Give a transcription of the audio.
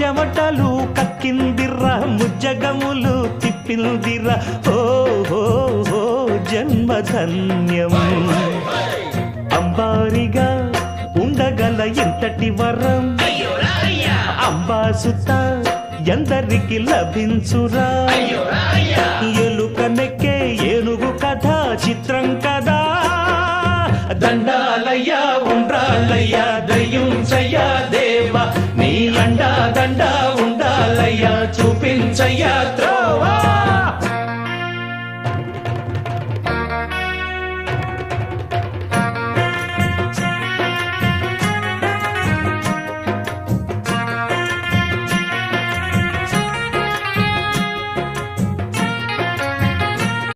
చెమటలు కక్కిందిర్ర ముజ్జగములు తిప్పిందిర్ర. ఓ హో జన్మధన్యం. అంబారిగా ఉండగల ఎంతటి వరం? అంబాసుత ఎందరికి లభించురా? ఎలుకనెక్కే ఏనుగు కథ చిత్రం కదా. దండాలయ్యా ఉండ్రాలయ్యా నీ ఉండాలయ్యా చూపించయ్యా